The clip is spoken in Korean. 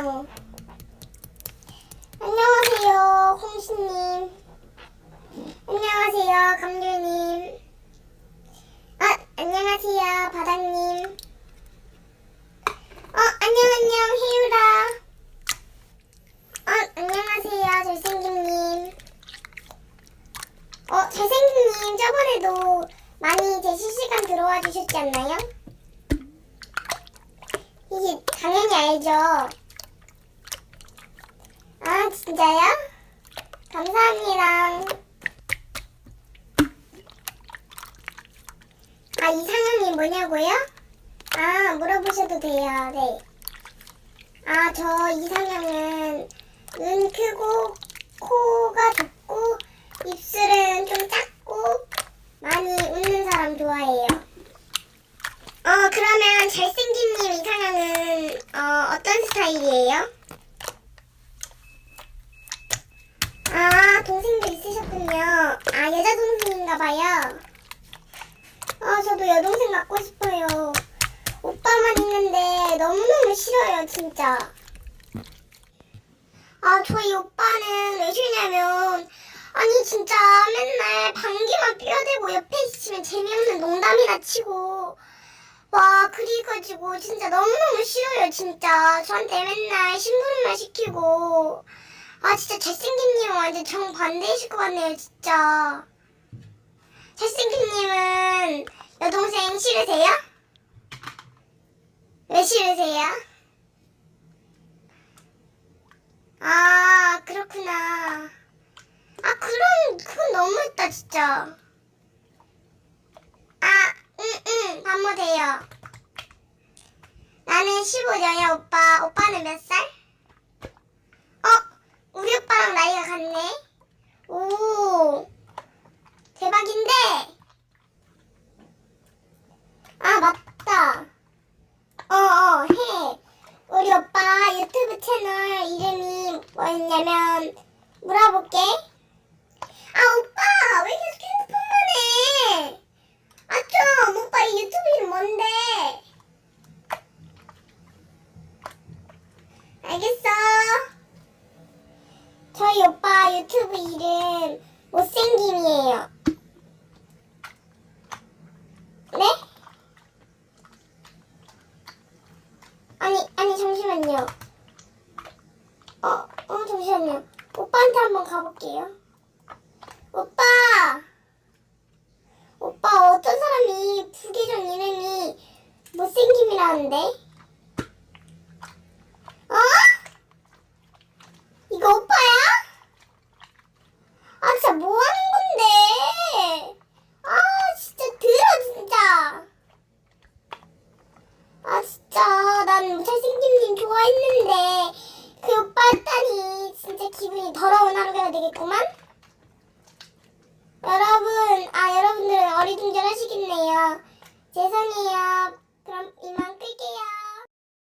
안녕. 안녕하세요, 홍시님. 안녕하세요, 감귤님. 아, 안녕하세요, 바닥님 어, 안녕, 안녕, 희유라. 어, 안녕하세요, 잘생김님. 어, 잘생김님, 저번에도 많이 제 실시간 들어와 주셨지 않나요? 이게 당연히 알죠. 아, 진짜요? 감사합니다. 아, 이상형이 뭐냐고요? 아, 물어보셔도 돼요. 네. 아, 저 이상형은 눈 크고, 코가 좁고, 입술은 좀 작고, 많이 웃는 사람 좋아해요. 어, 그러면 잘생긴 님 이상형은, 어, 어떤 스타일이에요? 아, 동생도 있으셨군요. 아, 여자 동생인 가봐요. 아, 저도 여동생 갖고 싶어요. 오빠만 있는데 너무너무 싫어요, 진짜. 아, 저희 오빠는 왜 싫냐면, 아니, 진짜 맨날 방귀만 뼈대고 옆에 있으면 재미없는 농담이나 치고, 와, 그래가지고 진짜 너무너무 싫어요, 진짜. 저한테 맨날 심부름만 시키고, 아, 진짜 잘생긴 님은 완전 정반대이실 것 같네요, 진짜. 잘생긴님은 여동생 싫으세요? 왜 싫으세요? 아, 그렇구나. 아, 그럼, 그건 너무했다, 진짜. 아, 응, 응, 밥 못해요. 나는 15년이야, 오빠. 오빠는 몇 살? 어, 우리 오빠랑 나이가 같네. 오, 대박인데? 아, 맞다. 어, 어, 해. 우리 오빠 유튜브 채널 이름이 뭐였냐면, 물어볼게. 아, 오빠, 왜 계속 핸드폰만 해? 아, 좀, 오빠 이 유튜브 이름 뭔데? 알겠어. 저희 오빠 유튜브 이름 못생김이에요. 네? 아니, 아니, 잠시만요. 어, 어, 잠시만요. 오빠한테 한번 가볼게요. 오빠! 오빠, 어떤 사람이 부계정 이름이 못생김이라는데? 어? 이거 오빠야? 아, 진짜 뭐 하는 건데? 아, 진짜 들어, 진짜. 아, 진짜. 난 잘생김님 좋아했는데, 그 오빠 딸이 진짜 기분이 되겠구만? 여러분, 아, 여러분들은 어리둥절 하시겠네요. 죄송해요. 그럼 이만